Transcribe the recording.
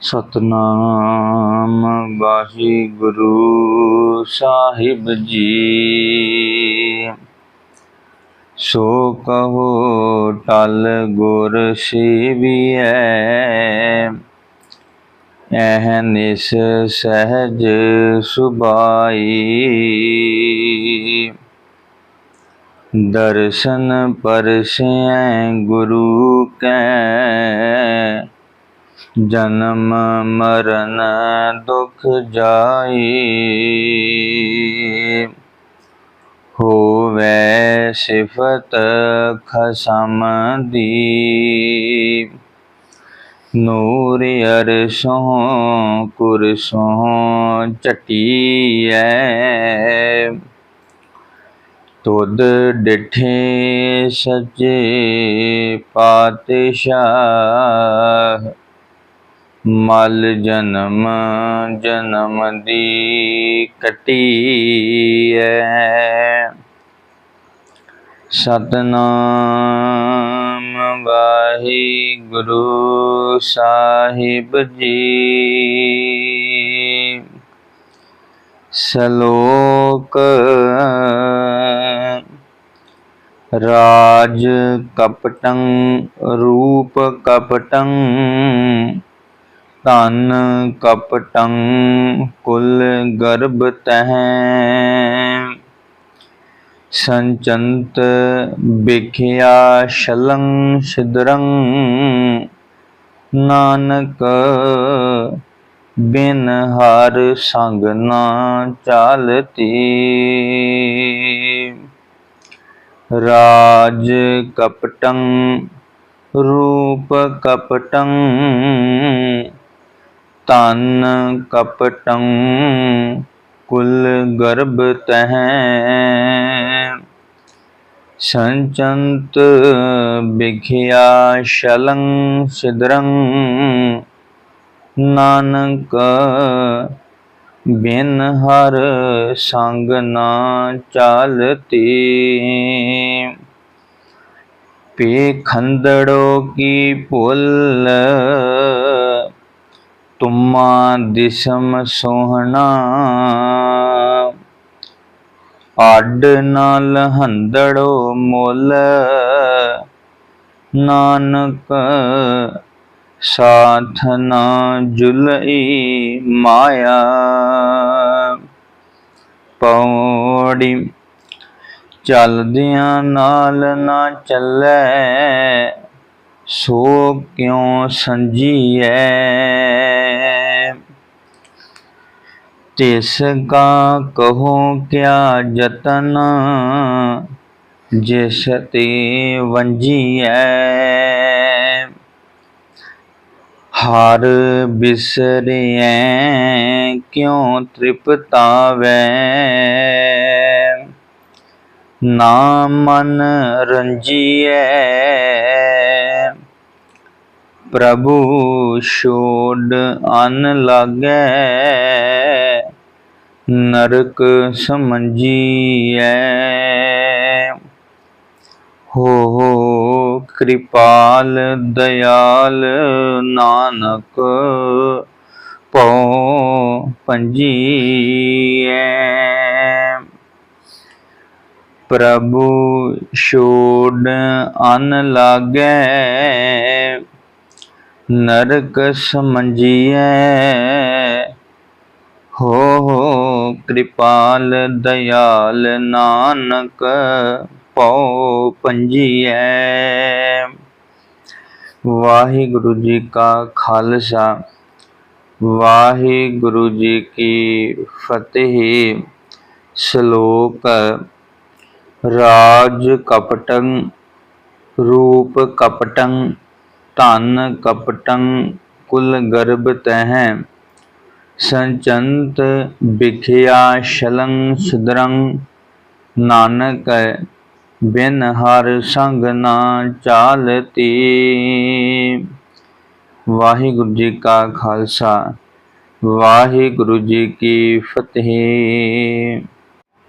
ਸਤਨਾਮ ਵਾਹਿਗੁਰੂ ਸਾਹਿਬ ਜੀ। ਸੋ ਕਹੋ ਟਲ ਗੁਰ ਸੇਵੀਐ, ਐਹ ਨਿਸ ਸਹਿਜ ਸੁਭਾਈ। ਦਰਸ਼ਨ ਪਰਸੈ ਗੁਰੂ ਕੈ ਜਨਮ ਮਰਨ ਦੁਖ ਜਾਈ। ਹੋਵੇ ਸਿਫਤ ਖਸਮ ਦੀ। ਨੂਰ ਅਰਸ਼ੋਂ ਕੁਰਸੋਂ ਚਟੀਐ ਤੁਧ ਡਿਠੇ ਸੱਚੇ ਪਾਤਸ਼ਾਹ। ਮਲ ਜਨਮ ਜਨਮ ਦੀ ਕਟੀ ਕਟੀਐ। ਸਤਨਾਮ ਵਾਹਿਗੁਰੂ ਸਾਹਿਬ ਜੀ। ਸ਼ਲੋਕ ਰਾਜ ਕਪਟੰ ਰੂਪ ਕਪਟੰ ਧਨ ਕਪਟੰ ਕੁਲ ਗਰਭ ਤਹ। ਸੰਚੰਤ ਬਿਖਿਆ ਸ਼ਲੰ ਸਿਦਰੰ ਨਾਨਕ ਬਿਨ ਹਰ ਸੰਗ ਨਾ ਚਾਲਤੀ। ਰਾਜ ਕਪਟੰ, ਰੂਪ ਕਪਟੰ ਤਨ ਕਪਟੰ ਕੁਲ ਗਰਭ ਤਹ। ਸੰਚੰਤ ਬਿਖਿਆ ਸ਼ਲੰ ਸਿਦਰੰ ਨਾਨਕ ਬਿਨ ਹਰ ਸੰਗ ਨਾ ਚਾਲਤੀ। ਪੇ ਖੰਦੜੋ ਕੀ ਭੁੱਲ ਤੁਮਾ ਦਿਸਮ ਸੋਹਣਾ। ਅੱਡ ਨਾਲ ਹੰਦੜੋ ਮੁੱਲ। ਨਾਨਕ ਸਾਥ ਨਾ ਜੁਲਈ ਮਾਇਆ। ਪੌੜੀ ਚੱਲਦਿਆਂ ਨਾਲ ਨਾ ਚੱਲੇ। ਸੋ ਕਿਉ ਸੰਜੀਐ? ਤਿਸ ਕਾ ਕਹੋ ਕਿਆ ਜਤਨ ਜਿਸ ਤੇ ਵੰਜੀਐ? ਹਰ ਬਿਸਰਿਐ ਕਿਉ ਤ੍ਰਿਪਤਾਵੈ? ਨਾ ਮਨ ਰੰਜੀਐ। ਪ੍ਰਭੂ ਛੋੜ ਅਨ ਲਾਗੈ। ਨਰਕ ਸਮਝੀਐ। ਹੋ ਹੋ ਕਿਰਪਾਲ ਦਇਆਲ ਨਾਨਕ ਪਉ ਪੰਜੀਐ। ਪ੍ਰਭੂ ਛੋੜ ਅਨ ਲਾਗੈ। ਨਰਕ ਸਮਝੀਐ। ਹੋ ਹੋ, ਕਿਰਪਾਲ ਦਇਆਲ ਨਾਨਕ ਪਉ ਪੰਜੀਐ। ਵਾਹਿਗੁਰੂ ਜੀ ਕਾ ਖਾਲਸਾ, ਵਾਹਿਗੁਰੂ ਜੀ ਕੀ ਫਤਿਹ। ਸ਼ਲੋਕ ਰਾਜ ਕਪਟੰ, ਰੂਪ ਕਪਟੰ, ਧਨ ਕਪਟੰ, ਕੁਲ ਗਰਭ ਤਹਿ, ਸੰਚੰਤ ਬਿਖਿਆ ਸ਼ਲੰ ਸੁਦਰੰ ਨਾਨਕ ਬਿਨ ਹਰ ਸੰਗ ਨਾ ਚਾਲਤੀ। ਵਾਹਿਗੁਰੂ ਜੀ ਕਾ ਖਾਲਸਾ, ਵਾਹਿਗੁਰੂ ਜੀ ਕੀ ਫਤਿਹ।